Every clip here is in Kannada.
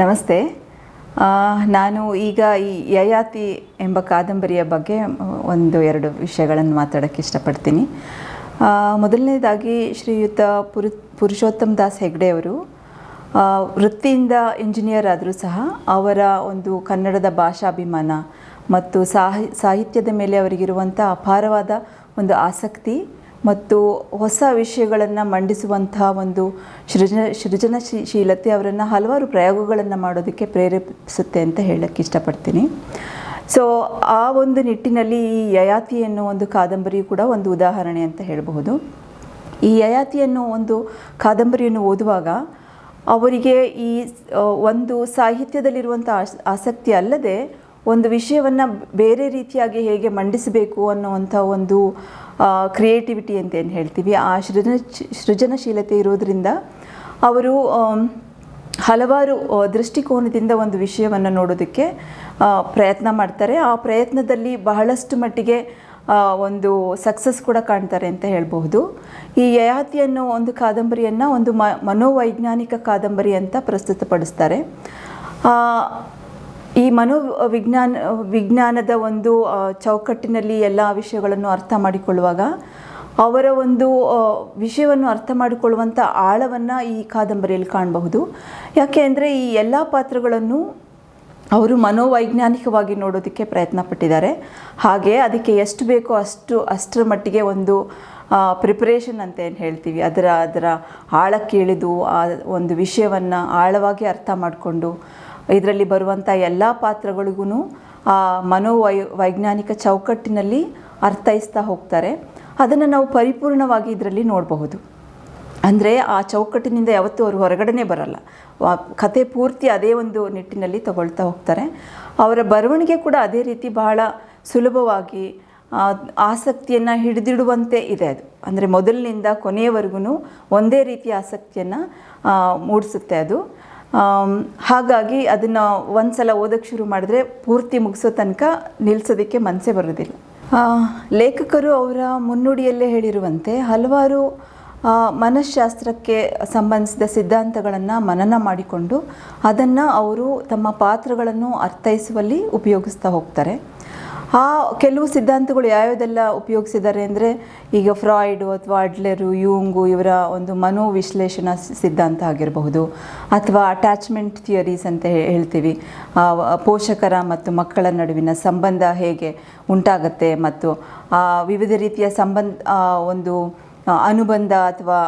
ನಮಸ್ತೆ. ನಾನು ಈಗ ಈ ಯಯಾತಿ ಎಂಬ ಕಾದಂಬರಿಯ ಬಗ್ಗೆ ಒಂದು ಎರಡು ವಿಷಯಗಳನ್ನು ಮಾತಾಡೋಕ್ಕೆ ಇಷ್ಟಪಡ್ತೀನಿ. ಮೊದಲನೇದಾಗಿ ಶ್ರೀಯುತ ಪುರು, ಪುರುಷೋತ್ತಮ್ ದಾಸ್ ಹೆಗ್ಡೆಯವರು ವೃತ್ತಿಯಿಂದ ಇಂಜಿನಿಯರ್ ಆದರೂ ಸಹ ಅವರ ಒಂದು ಕನ್ನಡದ ಭಾಷಾಭಿಮಾನ ಮತ್ತು ಸಾಹಿ, ಸಾಹಿತ್ಯದ ಮೇಲೆ ಅವರಿಗಿರುವಂಥ ಅಪಾರವಾದ ಒಂದು ಆಸಕ್ತಿ ಮತ್ತು ಹೊಸ ವಿಷಯಗಳನ್ನು ಮಂಡಿಸುವಂತಹ ಒಂದು ಸೃಜನ ಸೃಜನಶೀಲತೆ ಅವರನ್ನು ಹಲವಾರು ಪ್ರಯೋಗಗಳನ್ನು ಮಾಡೋದಕ್ಕೆ ಪ್ರೇರೇಪಿಸುತ್ತೆ ಅಂತ ಹೇಳಕ್ಕೆ ಇಷ್ಟಪಡ್ತೀನಿ. ಸೊ ಆ ಒಂದು ನಿಟ್ಟಿನಲ್ಲಿ ಈ ಯಯಾತಿ ಎನ್ನುವ ಒಂದು ಕಾದಂಬರಿ ಕೂಡ ಒಂದು ಉದಾಹರಣೆ ಅಂತ ಹೇಳಬಹುದು. ಈ ಯಯಾತಿ ಅನ್ನೋ ಒಂದು ಕಾದಂಬರಿಯನ್ನು ಓದುವಾಗ ಅವರಿಗೆ ಈ ಒಂದು ಸಾಹಿತ್ಯದಲ್ಲಿರುವಂಥ ಆಸ್, ಆಸಕ್ತಿ ಅಲ್ಲದೆ ಒಂದು ವಿಷಯವನ್ನು ಬೇರೆ ರೀತಿಯಾಗಿ ಹೇಗೆ ಮಂಡಿಸಬೇಕು ಅನ್ನುವಂಥ ಒಂದು ಕ್ರಿಯೇಟಿವಿಟಿ ಅಂತ ಏನು ಹೇಳ್ತೀವಿ, ಆ ಸೃಜನ, ಸೃಜನಶೀಲತೆ ಇರೋದರಿಂದ ಅವರು ಹಲವಾರು ದೃಷ್ಟಿಕೋನದಿಂದ ಒಂದು ವಿಷಯವನ್ನು ನೋಡೋದಕ್ಕೆ ಪ್ರಯತ್ನ ಮಾಡ್ತಾರೆ. ಆ ಪ್ರಯತ್ನದಲ್ಲಿ ಬಹಳಷ್ಟು ಮಟ್ಟಿಗೆ ಒಂದು ಸಕ್ಸಸ್ ಕೂಡ ಕಾಣ್ತಾರೆ ಅಂತ ಹೇಳಬಹುದು. ಈ ಯಯಾತಿ ಅನ್ನೋ ಒಂದು ಕಾದಂಬರಿಯನ್ನು ಒಂದು ಮನೋವೈಜ್ಞಾನಿಕ ಕಾದಂಬರಿ ಅಂತ ಪ್ರಸ್ತುತಪಡಿಸ್ತಾರೆ. ಆ, ಈ ಮನೋ ವಿಜ್ಞಾನ ವಿಜ್ಞಾನದ ಒಂದು ಚೌಕಟ್ಟಿನಲ್ಲಿ ಎಲ್ಲ ವಿಷಯಗಳನ್ನು ಅರ್ಥ ಮಾಡಿಕೊಳ್ಳುವಾಗ ಅವರ ಒಂದು ವಿಷಯವನ್ನು ಅರ್ಥ ಮಾಡಿಕೊಳ್ಳುವಂಥ ಆಳವನ್ನು ಈ ಕಾದಂಬರಿಯಲ್ಲಿ ಕಾಣಬಹುದು. ಯಾಕೆ ಅಂದರೆ ಈ ಎಲ್ಲ ಪಾತ್ರಗಳನ್ನು ಅವರು ಮನೋವೈಜ್ಞಾನಿಕವಾಗಿ ನೋಡೋದಕ್ಕೆ ಪ್ರಯತ್ನ ಪಟ್ಟಿದ್ದಾರೆ ಹಾಗೆ ಅದಕ್ಕೆ ಎಷ್ಟು ಬೇಕೋ ಅಷ್ಟು ಅಷ್ಟರ ಮಟ್ಟಿಗೆ ಒಂದು ಪ್ರಿಪರೇಷನ್ ಅಂತ ಏನು ಹೇಳ್ತೀವಿ? ಅದರ ಅದರ ಆಳಕ್ಕೆ ಇಳಿದು ಆ ಒಂದು ವಿಷಯವನ್ನು ಆಳವಾಗಿ ಅರ್ಥ ಮಾಡಿಕೊಂಡು ಇದರಲ್ಲಿ ಬರುವಂಥ ಎಲ್ಲ ಪಾತ್ರಗಳಿಗೂ ಆ ಮನೋವೈ, ವೈಜ್ಞಾನಿಕ ಚೌಕಟ್ಟಿನಲ್ಲಿ ಅರ್ಥೈಸ್ತಾ ಹೋಗ್ತಾರೆ. ಅದನ್ನು ನಾವು ಪರಿಪೂರ್ಣವಾಗಿ ಇದರಲ್ಲಿ ನೋಡಬಹುದು. ಅಂದರೆ ಆ ಚೌಕಟ್ಟಿನಿಂದ ಯಾವತ್ತೂ ಅವರು ಹೊರಗಡೆನೇ ಬರಲ್ಲ. ಕತೆ ಪೂರ್ತಿ ಅದೇ ಒಂದು ನಿಟ್ಟಿನಲ್ಲಿ ತಗೊಳ್ತಾ ಹೋಗ್ತಾರೆ. ಅವರ ಬರವಣಿಗೆ ಕೂಡ ಅದೇ ರೀತಿ ಬಹಳ ಸುಲಭವಾಗಿ ಆಸಕ್ತಿಯನ್ನು ಹಿಡಿದಿಡುವಂತೆ ಇದೆ ಅದು. ಅಂದರೆ ಮೊದಲಿನಿಂದ ಕೊನೆಯವರೆಗೂ ಒಂದೇ ರೀತಿಯ ಆಸಕ್ತಿಯನ್ನು ಮೂಡಿಸುತ್ತೆ ಅದು. ಹಾಗಾಗಿ ಅದನ್ನು ಒಂದು ಸಲ ಓದಕ್ಕೆ ಶುರು ಮಾಡಿದ್ರೆ ಪೂರ್ತಿ ಮುಗಿಸೋ ತನಕ ನಿಲ್ಲಿಸೋದಕ್ಕೆ ಮನಸ್ಸೇ ಬರೋದಿಲ್ಲ. ಲೇಖಕರು ಅವರ ಮುನ್ನುಡಿಯಲ್ಲೇ ಹೇಳಿರುವಂತೆ ಹಲವಾರು ಮನಃಶಾಸ್ತ್ರಕ್ಕೆ ಸಂಬಂಧಿಸಿದ ಸಿದ್ಧಾಂತಗಳನ್ನು ಮನನ ಮಾಡಿಕೊಂಡು ಅದನ್ನು ಅವರು ತಮ್ಮ ಪಾತ್ರಗಳನ್ನು ಅರ್ಥೈಸುವಲ್ಲಿ ಉಪಯೋಗಿಸ್ತಾ ಹೋಗ್ತಾರೆ. ಆ ಕೆಲವು ಸಿದ್ಧಾಂತಗಳು ಯಾವ್ಯಾವುದೆಲ್ಲ ಉಪಯೋಗಿಸಿದ್ದಾರೆ ಅಂದರೆ ಈಗ ಫ್ರಾಯ್ಡು ಅಥವಾ ಅಡ್ಲೆರು, ಯೂಂಗು ಇವರ ಒಂದು ಮನೋವಿಶ್ಲೇಷಣಾ ಸಿದ್ಧಾಂತ ಆಗಿರಬಹುದು. ಅಥವಾ ಅಟ್ಯಾಚ್ಮೆಂಟ್ ಥಿಯರೀಸ್ ಅಂತ ಹೇಳ್ತೀವಿ. ಪೋಷಕರ ಮತ್ತು ಮಕ್ಕಳ ನಡುವಿನ ಸಂಬಂಧ ಹೇಗೆ ಉಂಟಾಗತ್ತೆ ಮತ್ತು ವಿವಿಧ ರೀತಿಯ ಸಂಬಂಧ ಒಂದು ಅನುಬಂಧ ಅಥವಾ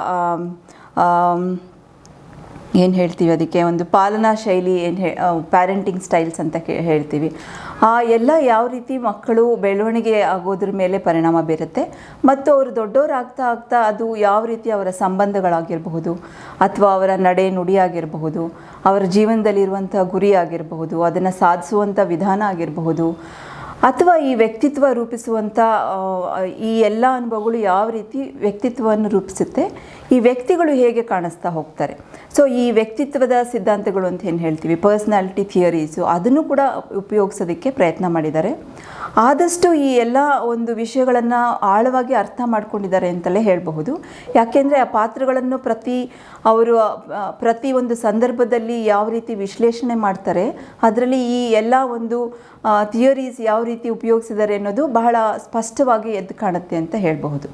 ಏನು ಹೇಳ್ತೀವಿ ಅದಕ್ಕೆ? ಒಂದು ಪಾಲನಾ ಶೈಲಿ ಏನು ಹೇ ಪ್ಯಾರೆಂಟಿಂಗ್ ಸ್ಟೈಲ್ಸ್ ಅಂತ ಹೇಳ್ತೀವಿ. ಆ, ಎಲ್ಲ ಯಾವ ರೀತಿ ಮಕ್ಕಳು ಬೆಳವಣಿಗೆ ಆಗೋದ್ರ ಮೇಲೆ ಪರಿಣಾಮ ಬೀರುತ್ತೆ, ಮತ್ತು ಅವರು ದೊಡ್ಡವರಾಗ್ತಾ ಆಗ್ತಾ ಅದು ಯಾವ ರೀತಿ ಅವರ ಸಂಬಂಧಗಳಾಗಿರಬಹುದು, ಅಥವಾ ಅವರ ನಡೆ ನುಡಿ ಆಗಿರಬಹುದು, ಅವರ ಜೀವನದಲ್ಲಿರುವಂಥ ಗುರಿ ಆಗಿರಬಹುದು, ಅದನ್ನು ಸಾಧಿಸುವಂಥ ವಿಧಾನ ಆಗಿರಬಹುದು ಅಥವಾ ಈ ವ್ಯಕ್ತಿತ್ವ ರೂಪಿಸುವಂಥ ಈ ಎಲ್ಲ ಅನುಭವಗಳು ಯಾವ ರೀತಿ ವ್ಯಕ್ತಿತ್ವವನ್ನು ರೂಪಿಸುತ್ತೆ, ಈ ವ್ಯಕ್ತಿಗಳು ಹೇಗೆ ಕಾಣಿಸ್ತಾ ಹೋಗ್ತಾರೆ. ಸೊ ಈ ವ್ಯಕ್ತಿತ್ವದ ಸಿದ್ಧಾಂತಗಳು ಅಂತ ಏನು ಹೇಳ್ತೀವಿ? ಪರ್ಸ್ನಾಲಿಟಿ ಥಿಯರೀಸು ಅದನ್ನು ಕೂಡ ಉಪಯೋಗಿಸೋದಕ್ಕೆ ಪ್ರಯತ್ನ ಮಾಡಿದ್ದಾರೆ. ಆದಷ್ಟು ಈ ಎಲ್ಲ ಒಂದು ವಿಷಯಗಳನ್ನು ಆಳವಾಗಿ ಅರ್ಥ ಮಾಡ್ಕೊಂಡಿದ್ದಾರೆ ಅಂತಲೇ ಹೇಳಬಹುದು. ಯಾಕೆಂದರೆ ಆ ಪಾತ್ರಗಳನ್ನು ಪ್ರತಿ ಅವರು ಪ್ರತಿ ಒಂದು ಸಂದರ್ಭದಲ್ಲಿ ಯಾವ ರೀತಿ ವಿಶ್ಲೇಷಣೆ ಮಾಡ್ತಾರೆ, ಅದರಲ್ಲಿ ಈ ಎಲ್ಲ ಒಂದು ಥಿಯರೀಸ್ ಯಾವ ರೀತಿ ಉಪಯೋಗಿಸಿದ್ದಾರೆ ಅನ್ನೋದು ಬಹಳ ಸ್ಪಷ್ಟವಾಗಿ ಎದ್ದು ಕಾಣುತ್ತೆ ಅಂತ ಹೇಳಬಹುದು.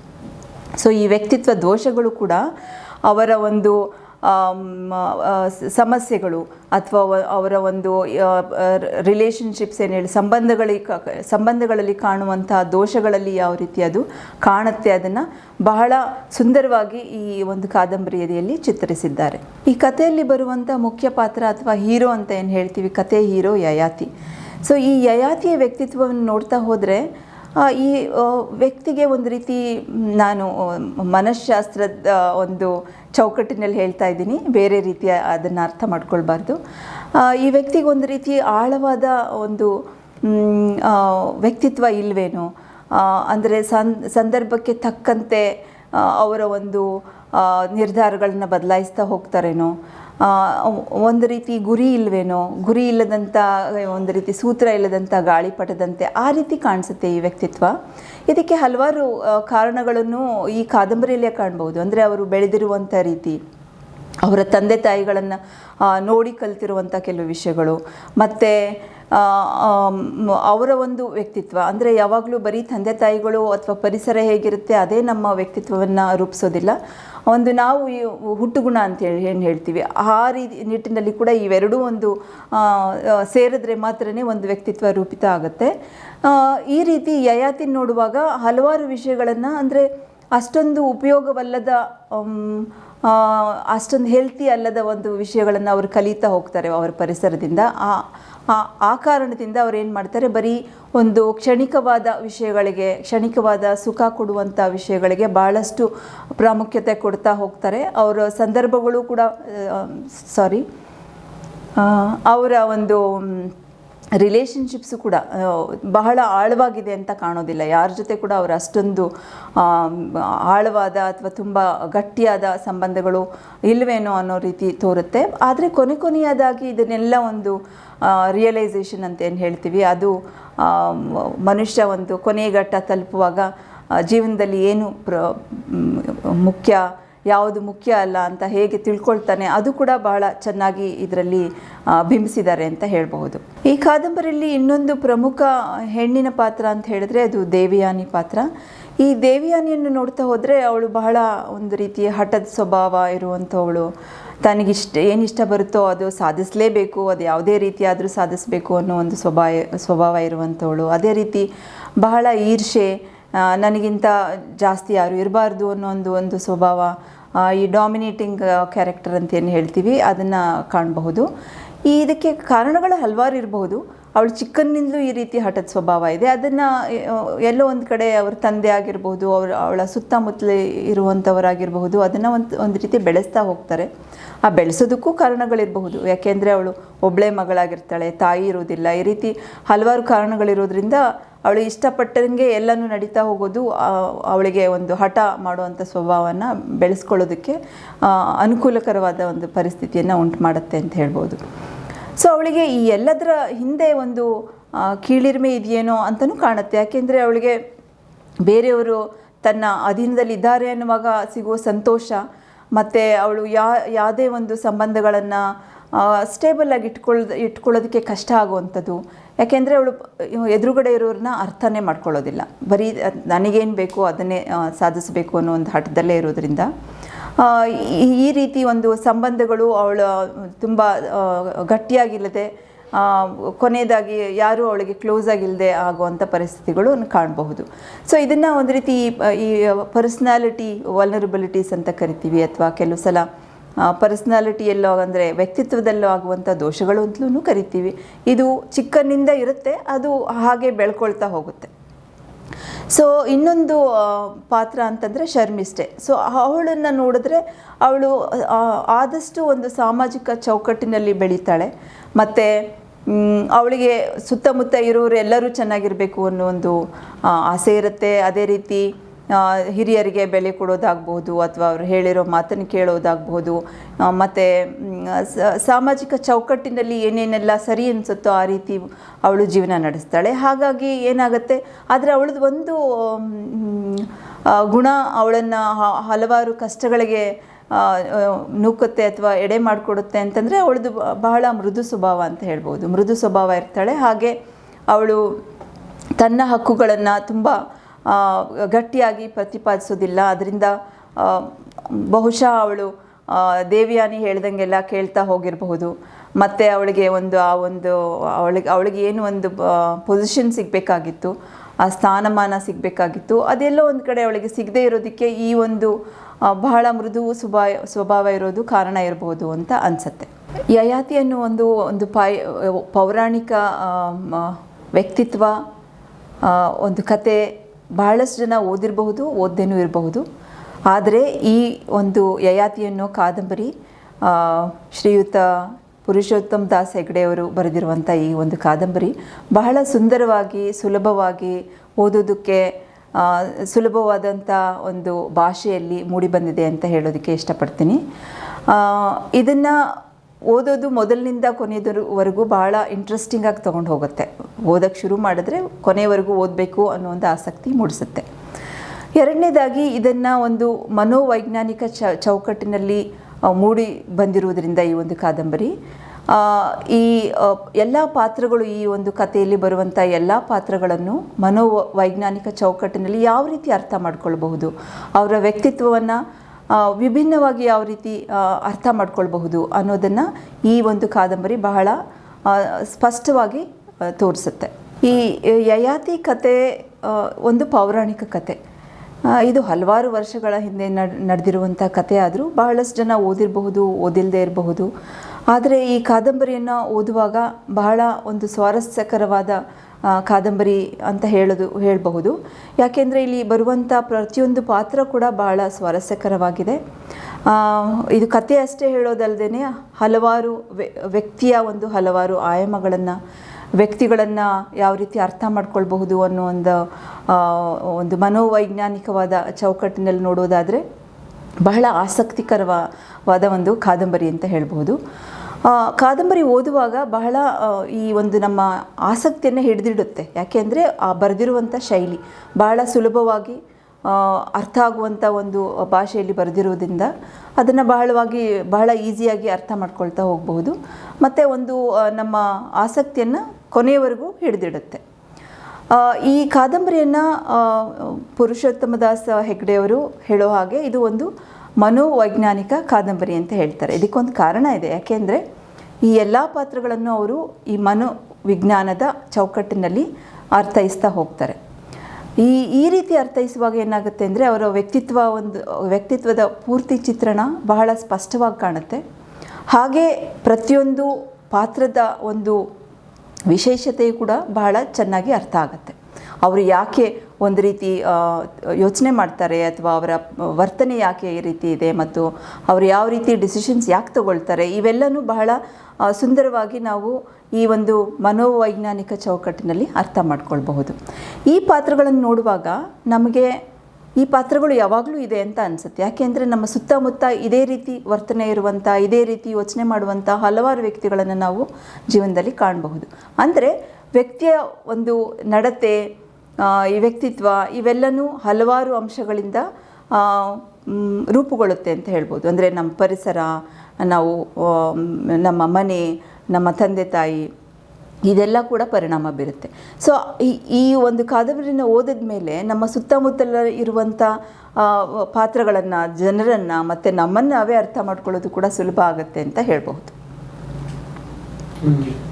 ಸೊ ಈ ವ್ಯಕ್ತಿತ್ವ ದೋಷಗಳು ಕೂಡ ಅವರ ಒಂದು ಸಮಸ್ಯೆಗಳು ಅಥವಾ ಅವರ ಒಂದು ರಿಲೇಷನ್ಶಿಪ್ಸ್ ಏನು ಹೇಳಿ, ಸಂಬಂಧಗಳಿ, ಸಂಬಂಧಗಳಲ್ಲಿ ಕಾಣುವಂಥ ದೋಷಗಳಲ್ಲಿ ಯಾವ ರೀತಿ ಅದು ಕಾಣುತ್ತೆ ಅದನ್ನು ಬಹಳ ಸುಂದರವಾಗಿ ಈ ಒಂದು ಕಾದಂಬರಿಯಲ್ಲಿ ಚಿತ್ರಿಸಿದ್ದಾರೆ ಈ ಕಥೆಯಲ್ಲಿ ಬರುವಂಥ ಮುಖ್ಯ ಪಾತ್ರ ಅಥವಾ ಹೀರೋ ಅಂತ ಏನು ಹೇಳ್ತೀವಿ? ಕತೆ ಹೀರೋ ಯಯಾತಿ. ಸೊ ಈ ಯಯಾತಿಯ ವ್ಯಕ್ತಿತ್ವವನ್ನು ನೋಡ್ತಾ ಹೋದರೆ ಈ ವ್ಯಕ್ತಿಗೆ ಒಂದು ರೀತಿ ನಾನು ಮನಶಾಸ್ತ್ರದ ಒಂದು ಚೌಕಟ್ಟಿನಲ್ಲಿ ಹೇಳ್ತಾ ಇದ್ದೀನಿ. ಬೇರೆ ರೀತಿಯ ಅದನ್ನು ಅರ್ಥ ಮಾಡ್ಕೊಳ್ಬಾರ್ದು. ಈ ವ್ಯಕ್ತಿಗೆ ಒಂದು ರೀತಿ ಆಳವಾದ ಒಂದು ವ್ಯಕ್ತಿತ್ವ ಇಲ್ವೇನೋ ಅಂದರೆ ಸಂ ಸಂದರ್ಭಕ್ಕೆ ತಕ್ಕಂತೆ ಅವರ ಒಂದು ನಿರ್ಧಾರಗಳನ್ನ ಬದಲಾಯಿಸ್ತಾ ಹೋಗ್ತಾರೇನೋ ಒಂದು ರೀತಿ ಗುರಿ ಇಲ್ವೇನೋ, ಗುರಿ ಇಲ್ಲದಂಥ ಒಂದು ರೀತಿ ಸೂತ್ರ ಇಲ್ಲದಂಥ ಗಾಳಿಪಟದಂತೆ ಆ ರೀತಿ ಕಾಣಿಸುತ್ತೆ ಈ ವ್ಯಕ್ತಿತ್ವ. ಇದಕ್ಕೆ ಹಲವಾರು ಕಾರಣಗಳನ್ನು ಈ ಕಾದಂಬರಿಯಲ್ಲೇ ಕಾಣ್ಬೋದು. ಅಂದರೆ ಅವರು ಬೆಳೆದಿರುವಂಥ ರೀತಿ, ಅವರ ತಂದೆ ತಾಯಿಗಳನ್ನು ನೋಡಿ ಕಲ್ತಿರುವಂಥ ಕೆಲವು ವಿಷಯಗಳು. ಮತ್ತು ಅವರ ಒಂದು ವ್ಯಕ್ತಿತ್ವ. ಅಂದರೆ ಯಾವಾಗಲೂ ಬರೀ ತಂದೆ ತಾಯಿಗಳು ಅಥವಾ ಪರಿಸರ ಹೇಗಿರುತ್ತೆ ಅದೇ ನಮ್ಮ ವ್ಯಕ್ತಿತ್ವವನ್ನು ರೂಪಿಸೋದಿಲ್ಲ. ಒಂದು ನಾವು ಹುಟ್ಟುಗುಣ ಅಂತೇಳಿ ಏನು ಹೇಳ್ತೀವಿ. ಆ ರೀತಿ ನಿಟ್ಟಿನಲ್ಲಿ ಕೂಡ ಇವೆರಡೂ ಒಂದು ಸೇರಿದ್ರೆ ಮಾತ್ರನೇ ಒಂದು ವ್ಯಕ್ತಿತ್ವ ರೂಪಿತ ಆಗುತ್ತೆ. ಈ ರೀತಿ ಯಯಾತಿ ನೋಡುವಾಗ ಹಲವಾರು ವಿಷಯಗಳನ್ನು ಅಂದರೆ ಅಷ್ಟೊಂದು ಉಪಯೋಗವಲ್ಲದ ಅಷ್ಟೊಂದು ಹೆಲ್ತಿ ಅಲ್ಲದ ಒಂದು ವಿಷಯಗಳನ್ನು ಅವರು ಕಲಿತಾ ಹೋಗ್ತಾರೆ ಅವರ ಪರಿಸರದಿಂದ. ಆ ಆ- ಕಾರಣದಿಂದ ಅವ್ರು ಏನು ಮಾಡ್ತಾರೆ? ಬರೀ ಒಂದು ಕ್ಷಣಿಕವಾದ ವಿಷಯಗಳಿಗೆ, ಕ್ಷಣಿಕವಾದ ಸುಖ ಕೊಡುವಂಥ ವಿಷಯಗಳಿಗೆ ಭಾಳಷ್ಟು ಪ್ರಾಮುಖ್ಯತೆ ಕೊಡ್ತಾ ಹೋಗ್ತಾರೆ. ಅವರ ಸಂದರ್ಭಗಳು ಕೂಡ ಸಾರಿ ಅವರ ಒಂದು ರಿಲೇಷನ್ಶಿಪ್ಸು ಕೂಡ ಬಹಳ ಆಳವಾಗಿದೆ ಅಂತ ಕಾಣೋದಿಲ್ಲ. ಯಾರ ಜೊತೆ ಕೂಡ ಅವರು ಅಷ್ಟೊಂದು ಆಳವಾದ ಅಥವಾ ತುಂಬ ಗಟ್ಟಿಯಾದ ಸಂಬಂಧಗಳು ಇಲ್ವೇನೋ ಅನ್ನೋ ರೀತಿ ತೋರುತ್ತೆ. ಆದರೆ ಕೊನೆ ಕೊನೆಯದಾಗಿ ಇದನ್ನೆಲ್ಲ ಒಂದು ರಿಯಲೈಸೇಷನ್ ಅಂತ ಏನು ಹೇಳ್ತೀವಿ? ಅದು ಮನುಷ್ಯ ಒಂದು ಕೊನೆಯ ಘಟ್ಟ ತಲುಪುವಾಗ ಜೀವನದಲ್ಲಿ ಏನು ಪ್ರ ಮುಖ್ಯ ಯಾವುದು ಮುಖ್ಯ ಅಲ್ಲ ಅಂತ ಹೇಗೆ ತಿಳ್ಕೊಳ್ತಾನೆ ಅದು ಕೂಡ ಬಹಳ ಚೆನ್ನಾಗಿ ಇದರಲ್ಲಿ ಬಿಂಬಿಸಿದ್ದಾರೆ ಅಂತ ಹೇಳಬಹುದು. ಈ ಕಾದಂಬರಿಯಲ್ಲಿ ಇನ್ನೊಂದು ಪ್ರಮುಖ ಹೆಣ್ಣಿನ ಪಾತ್ರ ಅಂತ ಹೇಳಿದ್ರೆ ಅದು ದೇವಿಯಾನಿ ಪಾತ್ರ. ಈ ದೇವಿಯಾನಿಯನ್ನು ನೋಡ್ತಾ ಹೋದರೆ ಅವಳು ಬಹಳ ಒಂದು ರೀತಿಯ ಹಠದ ಸ್ವಭಾವ ಇರುವಂಥವಳು. ತನಗಿಷ್ಟ ಏನು ಇಷ್ಟ ಬರುತ್ತೋ ಅದು ಸಾಧಿಸಲೇಬೇಕು, ಅದು ಯಾವುದೇ ರೀತಿಯಾದರೂ ಸಾಧಿಸಬೇಕು ಅನ್ನೋ ಒಂದು ಸ್ವಭಾವ ಸ್ವಭಾವ ಇರುವಂಥವಳು. ಅದೇ ರೀತಿ ಬಹಳ ಈರ್ಷೆ ನನಗಿಂತ ಜಾಸ್ತಿ ಯಾರು ಇರಬಾರ್ದು ಅನ್ನೋ ಒಂದು ಒಂದು ಸ್ವಭಾವ ಈ ಡಾಮಿನೇಟಿಂಗ್ ಕ್ಯಾರೆಕ್ಟರ್ ಅಂತ ಏನು ಹೇಳ್ತೀವಿ, ಅದನ್ನು ಕಾಣಬಹುದು. ಈ ಇದಕ್ಕೆ ಕಾರಣಗಳು ಹಲವಾರು ಇರಬಹುದು. ಅವಳು ಚಿಕ್ಕಂದಿನಿಂದಲೂ ಈ ರೀತಿ ಹಠದ ಸ್ವಭಾವ ಇದೆ. ಅದನ್ನು ಎಲ್ಲೋ ಒಂದು ಕಡೆ ಅವ್ರ ತಂದೆ ಆಗಿರ್ಬೋದು ಅವ್ರ, ಅವಳ ಸುತ್ತಮುತ್ತಲೇ ಇರುವಂಥವರಾಗಿರಬಹುದು ಅದನ್ನು ಒಂದು ಒಂದು ರೀತಿ ಬೆಳೆಸ್ತಾ ಹೋಗ್ತಾರೆ. ಆ ಬೆಳೆಸೋದಕ್ಕೂ ಕಾರಣಗಳಿರಬಹುದು. ಯಾಕೆಂದರೆ ಅವಳು ಒಬ್ಬಳೇ ಮಗಳಾಗಿರ್ತಾಳೆ, ತಾಯಿ ಇರೋದಿಲ್ಲ ಈ ರೀತಿ ಹಲವಾರು ಕಾರಣಗಳಿರೋದ್ರಿಂದ ಅವಳು ಇಷ್ಟಪಟ್ಟಂಗೆ ಎಲ್ಲನೂ ನಡೀತಾ ಹೋಗೋದು ಅವಳಿಗೆ ಒಂದು ಹಠ ಮಾಡುವಂಥ ಸ್ವಭಾವನ ಬೆಳೆಸ್ಕೊಳ್ಳೋದಕ್ಕೆ ಅನುಕೂಲಕರವಾದ ಒಂದು ಪರಿಸ್ಥಿತಿಯನ್ನು ಉಂಟು ಮಾಡುತ್ತೆ ಅಂತ ಹೇಳ್ಬೋದು. ಸೊ ಅವಳಿಗೆ ಈ ಎಲ್ಲದರ ಹಿಂದೆ ಒಂದು ಕೀಳಿರ್ಮೆ ಇದೆಯೇನೋ ಅಂತಲೂ ಕಾಣುತ್ತೆ. ಯಾಕೆಂದರೆ ಅವಳಿಗೆ ಬೇರೆಯವರು ತನ್ನ ಅಧೀನದಲ್ಲಿ ಇದ್ದಾರೆ ಅನ್ನುವಾಗ ಸಿಗುವ ಸಂತೋಷ, ಮತ್ತು ಅವಳು ಯಾ, ಯಾವುದೇ ಒಂದು ಸಂಬಂಧಗಳನ್ನು ಸ್ಟೇಬಲ್ ಆಗಿ ಇಟ್ಕೊಳ್ಳ ಇಟ್ಕೊಳ್ಳೋದಕ್ಕೆ ಕಷ್ಟ ಆಗುವಂಥದ್ದು. ಯಾಕೆಂದರೆ ಅವಳು, ಎದುರುಗಡೆ ಇರೋರನ್ನ ಅರ್ಥನೇ ಮಾಡ್ಕೊಳ್ಳೋದಿಲ್ಲ. ಬರೀ, ನನಗೇನು ಬೇಕೋ ಅದನ್ನೇ ಸಾಧಿಸಬೇಕು ಅನ್ನೋ ಒಂದು ಹಠದಲ್ಲೇ ಇರೋದ್ರಿಂದ. ಈ- ರೀತಿ ಒಂದು ಸಂಬಂಧಗಳು ಅವಳ, ತುಂಬ ಗಟ್ಟಿಯಾಗಿಲ್ಲದೆ ಕೊನೆಯದಾಗಿ ಯಾರೂ ಅವಳಿಗೆ ಕ್ಲೋಸ್ ಆಗಿಲ್ಲದೆ ಆಗುವಂಥ ಪರಿಸ್ಥಿತಿಗಳು ಕಾಣಬಹುದು. ಸೊ ಇದನ್ನು ಒಂದು ರೀತಿ, ಈ ಪರ್ಸ್ನಾಲಿಟಿ ವಲ್ನರಬಿಲಿಟೀಸ್ ಅಂತ ಕರಿತೀವಿ ಅಥವಾ ಕೆಲವು ಸಲ ಪರ್ಸ್ನಾಲಿಟಿಯಲ್ಲೋ ಅಂದರೆ ವ್ಯಕ್ತಿತ್ವದಲ್ಲೋ ಆಗುವಂಥ ದೋಷಗಳು ಅಂತಲೂ ಕರಿತೀವಿ. ಇದು ಚಿಕ್ಕನಿಂದ ಇರುತ್ತೆ, ಅದು ಹಾಗೆ ಬೆಳ್ಕೊಳ್ತಾ ಹೋಗುತ್ತೆ. ಸೊ ಇನ್ನೊಂದು ಪಾತ್ರ ಅಂತಂದರೆ ಶರ್ಮಿಷ್ಠೆ ಸೊ ಅವಳನ್ನು ನೋಡಿದ್ರೆ ಅವಳು ಆದಷ್ಟು ಒಂದು ಸಾಮಾಜಿಕ ಚೌಕಟ್ಟಿನಲ್ಲಿ ಬೆಳೀತಾಳೆ. ಮತ್ತು ಅವಳಿಗೆ ಸುತ್ತಮುತ್ತ ಇರೋರು ಎಲ್ಲರೂ ಚೆನ್ನಾಗಿರಬೇಕು ಅನ್ನೋ ಒಂದು ಆಸೆ ಇರುತ್ತೆ. ಅದೇ ರೀತಿ ಹಿರಿಯರಿಗೆ ಬೆಲೆ ಕೊಡೋದಾಗ್ಬೋದು ಅಥವಾ ಅವ್ರು ಹೇಳಿರೋ ಮಾತನ್ನು ಕೇಳೋದಾಗ್ಬೋದು. ಮತ್ತು ಸಾಮಾಜಿಕ ಚೌಕಟ್ಟಿನಲ್ಲಿ ಏನೇನೆಲ್ಲ ಸರಿ ಅನಿಸುತ್ತೋ ಆ ರೀತಿ ಅವಳು ಜೀವನ ನಡೆಸ್ತಾಳೆ. ಹಾಗಾಗಿ ಏನಾಗುತ್ತೆ, ಆದರೆ ಅವಳದ್ದು ಒಂದು ಗುಣ ಅವಳನ್ನು ಹಲವಾರು ಕಷ್ಟಗಳಿಗೆ ನೂಕುತ್ತೆ ಅಥವಾ ಎಡೆ ಮಾಡಿಕೊಡುತ್ತೆ ಅಂತಂದರೆ ಅವಳದು ಬಹಳ ಮೃದು ಸ್ವಭಾವ ಅಂತ ಹೇಳ್ಬೋದು. ಮೃದು ಸ್ವಭಾವ ಇರ್ತಾಳೆ. ಹಾಗೆ ಅವಳು ತನ್ನ ಹಕ್ಕುಗಳನ್ನು ತುಂಬ ಗಟ್ಟಿಯಾಗಿ ಪ್ರತಿಪಾದಿಸೋದಿಲ್ಲ ಅದರಿಂದ ಬಹುಶಃ ಅವಳು ದೇವಿಯಾನಿ ಹೇಳ್ದಂಗೆಲ್ಲ ಕೇಳ್ತಾ ಹೋಗಿರಬಹುದು. ಮತ್ತು ಅವಳಿಗೆ ಒಂದು, ಆ ಒಂದು, ಅವಳಿಗೆ ಅವಳಿಗೆ ಏನು ಒಂದು ಪೊಸಿಷನ್ ಸಿಗಬೇಕಾಗಿತ್ತು, ಆ ಸ್ಥಾನಮಾನ ಸಿಗಬೇಕಾಗಿತ್ತು. ಅದೆಲ್ಲ ಒಂದು ಕಡೆ ಅವಳಿಗೆ ಸಿಗದೇ ಇರೋದಕ್ಕೆ ಈ ಒಂದು ಬಹಳ ಮೃದು ಸ್ವಭಾವ ಸ್ವಭಾವ ಇರೋದು ಕಾರಣ ಇರಬಹುದು ಅಂತ ಅನಿಸುತ್ತೆ. ಯಯಾತಿ ಅನ್ನೋ ಒಂದು ಒಂದು ಪಾಯ್, ಪೌರಾಣಿಕ ವ್ಯಕ್ತಿತ್ವ ಒಂದು ಕತೆ ಬಹಳಷ್ಟು ಜನ ಓದಿರಬಹುದು, ಓದ್ದೇನೂ ಇರಬಹುದು. ಆದರೆ ಈ ಒಂದು ಯಯಾತಿ ಅನ್ನೋ ಕಾದಂಬರಿ ಶ್ರೀಯುತ ಪುರುಷೋತ್ತಮ್ ದಾಸ್ ಹೆಗ್ಡೆಯವರು ಬರೆದಿರುವಂಥ ಈ ಒಂದು ಕಾದಂಬರಿ ಬಹಳ ಸುಂದರವಾಗಿ, ಸುಲಭವಾಗಿ ಓದೋದಕ್ಕೆ ಸುಲಭವಾದಂಥ ಒಂದು ಭಾಷೆಯಲ್ಲಿ ಮೂಡಿಬಂದಿದೆ ಅಂತ ಹೇಳೋದಕ್ಕೆ ಇಷ್ಟಪಡ್ತೀನಿ. ಇದನ್ನು ಓದೋದು ಮೊದಲಿನಿಂದ ಕೊನೆಯವರೆಗೂ ಭಾಳ ಇಂಟ್ರೆಸ್ಟಿಂಗಾಗಿ ತೊಗೊಂಡು ಹೋಗುತ್ತೆ. ಓದೋಕ್ಕೆ ಶುರು ಮಾಡಿದ್ರೆ ಕೊನೆಯವರೆಗೂ ಓದಬೇಕು ಅನ್ನೋ ಒಂದು ಆಸಕ್ತಿ ಮೂಡಿಸುತ್ತೆ. ಎರಡನೇದಾಗಿ ಇದನ್ನು ಒಂದು ಮನೋವೈಜ್ಞಾನಿಕ ಚ, ಚೌಕಟ್ಟಿನಲ್ಲಿ ಮೂಡಿ ಬಂದಿರುವುದರಿಂದ ಈ ಒಂದು ಕಾದಂಬರಿ. ಈ ಎಲ್ಲ ಪಾತ್ರಗಳು ಈ ಒಂದು ಕಥೆಯಲ್ಲಿ ಬರುವಂಥ ಎಲ್ಲ ಪಾತ್ರಗಳನ್ನು ಮನೋವೈಜ್ಞಾನಿಕ ಚೌಕಟ್ಟಿನಲ್ಲಿ ಯಾವ ರೀತಿ ಅರ್ಥ ಮಾಡ್ಕೊಳ್ಬಹುದು, ಅವರ ವ್ಯಕ್ತಿತ್ವವನ್ನು ವಿಭಿನ್ನವಾಗಿ ಯಾವ ರೀತಿ ಅರ್ಥ ಮಾಡ್ಕೊಳ್ಬಹುದು ಅನ್ನೋದನ್ನು ಈ ಒಂದು ಕಾದಂಬರಿ ಬಹಳ ಸ್ಪಷ್ಟವಾಗಿ ತೋರಿಸುತ್ತೆ. ಈ ಯಯಾತಿ ಕತೆ ಒಂದು ಪೌರಾಣಿಕ ಕತೆ. ಇದು ಹಲವಾರು ವರ್ಷಗಳ ಹಿಂದೆ ನಡ್ ನಡೆದಿರುವಂಥ ಕತೆ ಆದರೂ ಬಹಳಷ್ಟು ಜನ ಓದಿರಬಹುದು ಓದಿಲ್ಲದೆ ಇರಬಹುದು. ಆದರೆ ಈ ಕಾದಂಬರಿಯನ್ನು ಓದುವಾಗ ಬಹಳ ಒಂದು ಸ್ವಾರಸ್ಯಕರವಾದ ಕಾದಂಬರಿ ಅಂತ ಹೇಳೋದು, ಹೇಳಬಹುದು. ಯಾಕೆಂದರೆ ಇಲ್ಲಿ ಬರುವಂಥ ಪ್ರತಿಯೊಂದು ಪಾತ್ರ ಕೂಡ ಬಹಳ ಸ್ವಾರಸ್ಯಕರವಾಗಿದೆ. ಇದು ಕತೆ ಅಷ್ಟೇ ಹೇಳೋದಲ್ಲದೆ ಹಲವಾರು ವ್ಯ- ವ್ಯಕ್ತಿಯ ಒಂದು ಹಲವಾರು ಆಯಾಮಗಳನ್ನು, ವ್ಯಕ್ತಿಗಳನ್ನು ಯಾವ ರೀತಿ ಅರ್ಥ ಮಾಡ್ಕೊಳ್ಬಹುದು ಅನ್ನೋ ಒಂದು ಒಂದು ಮನೋವೈಜ್ಞಾನಿಕವಾದ ಚೌಕಟ್ಟಿನಲ್ಲಿ ನೋಡೋದಾದರೆ ಬಹಳ ಆಸಕ್ತಿಕರವಾದ ಒಂದು ಕಾದಂಬರಿ ಅಂತ ಹೇಳ್ಬೋದು ಕಾದಂಬರಿ ಓದುವಾಗ ಬಹಳ ಈ ಒಂದು ನಮ್ಮ ಆಸಕ್ತಿಯನ್ನು ಹಿಡಿದಿಡುತ್ತೆ. ಯಾಕೆಂದರೆ ಆ ಬರೆದಿರುವಂಥ ಶೈಲಿ ಬಹಳ ಸುಲಭವಾಗಿ ಅರ್ಥ ಆಗುವಂಥ ಒಂದು ಭಾಷೆಯಲ್ಲಿ ಬರೆದಿರುವುದರಿಂದ ಅದನ್ನು ಬಹಳವಾಗಿ, ಬಹಳ ಈಸಿಯಾಗಿ ಅರ್ಥ ಮಾಡ್ಕೊಳ್ತಾ ಹೋಗಬಹುದು. ಮತ್ತು ಒಂದು ನಮ್ಮ ಆಸಕ್ತಿಯನ್ನು ಕೊನೆಯವರೆಗೂ ಹಿಡಿದಿಡುತ್ತೆ. ಈ ಕಾದಂಬರಿಯನ್ನು ಪುರುಷೋತ್ತಮ ದಾಸ್ ಹೆಗ್ಡೆಯವರು ಹೇಳೋ ಹಾಗೆ ಇದು ಒಂದು ಮನೋವೈಜ್ಞಾನಿಕ ಕಾದಂಬರಿ ಅಂತ ಹೇಳ್ತಾರೆ. ಇದಕ್ಕೊಂದು ಕಾರಣ ಇದೆ. ಯಾಕೆಂದರೆ ಈ ಎಲ್ಲ ಪಾತ್ರಗಳನ್ನು ಅವರು ಈ ಮನೋವಿಜ್ಞಾನದ ಚೌಕಟ್ಟಿನಲ್ಲಿ ಅರ್ಥೈಸ್ತಾ ಹೋಗ್ತಾರೆ. ಈ ಈ ರೀತಿ ಅರ್ಥೈಸುವಾಗ ಏನಾಗುತ್ತೆ ಅಂದರೆ ಅವರ ವ್ಯಕ್ತಿತ್ವ ಒಂದು, ವ್ಯಕ್ತಿತ್ವದ ಪೂರ್ತಿ ಚಿತ್ರಣ ಬಹಳ ಸ್ಪಷ್ಟವಾಗಿ ಕಾಣುತ್ತೆ. ಹಾಗೆ ಪ್ರತಿಯೊಂದು ಪಾತ್ರದ ಒಂದು ವಿಶೇಷತೆಯು ಕೂಡ ಬಹಳ ಚೆನ್ನಾಗಿ ಅರ್ಥ ಆಗುತ್ತೆ. ಅವರು ಯಾಕೆ ಒಂದು ರೀತಿ ಯೋಚನೆ ಮಾಡ್ತಾರೆ ಅಥವಾ ಅವರ ವರ್ತನೆ ಯಾಕೆ ಈ ರೀತಿ ಇದೆ ಮತ್ತು ಅವರು ಯಾವ ರೀತಿ ಡಿಸಿಷನ್ಸ್ ಯಾಕೆ ತಗೊಳ್ತಾರೆ, ಇವೆಲ್ಲನೂ ಬಹಳ ಸುಂದರವಾಗಿ ನಾವು ಈ ಒಂದು ಮನೋವೈಜ್ಞಾನಿಕ ಚೌಕಟ್ಟಿನಲ್ಲಿ ಅರ್ಥ ಮಾಡ್ಕೊಳ್ಬಹುದು. ಈ ಪಾತ್ರಗಳನ್ನು ನೋಡುವಾಗ ನಮಗೆ ಈ ಪಾತ್ರಗಳು ಯಾವಾಗಲೂ ಇದೆ ಅಂತ ಅನಿಸುತ್ತೆ. ಯಾಕೆಂದರೆ ನಮ್ಮ ಸುತ್ತಮುತ್ತ ಇದೇ ರೀತಿ ವರ್ತನೆ ಇರುವಂಥ ಇದೇ ರೀತಿ ಯೋಚನೆ ಮಾಡುವಂಥ ಹಲವಾರು ವ್ಯಕ್ತಿಗಳನ್ನು ನಾವು ಜೀವನದಲ್ಲಿ ಕಾಣಬಹುದು. ಅಂದರೆ ವ್ಯಕ್ತಿಯ ಒಂದು ನಡತೆ ವ್ಯಕ್ತಿತ್ವ ಇವೆಲ್ಲನೂ ಹಲವಾರು ಅಂಶಗಳಿಂದ ರೂಪುಗೊಳ್ಳುತ್ತೆ ಅಂತ ಹೇಳ್ಬೋದು. ಅಂದರೆ ನಮ್ಮ ಪರಿಸರ, ನಾವು ನಮ್ಮ ಮನೆ, ನಮ್ಮ ತಂದೆ ತಾಯಿ, ಇದೆಲ್ಲ ಕೂಡ ಪರಿಣಾಮ ಬೀರುತ್ತೆ. ಸೊ ಈ ಈ ಒಂದು ಕಾದಂಬರಿನ ಓದಿದ ಮೇಲೆ ನಮ್ಮ ಸುತ್ತಮುತ್ತಲ ಇರುವಂಥ ಪಾತ್ರಗಳನ್ನು, ಜನರನ್ನು ಮತ್ತು ನಮ್ಮನ್ನು ಅವೇ ಅರ್ಥ ಮಾಡ್ಕೊಳ್ಳೋದು ಕೂಡ ಸುಲಭ ಆಗುತ್ತೆ ಅಂತ ಹೇಳ್ಬಹುದು. ಹ್ಮ್.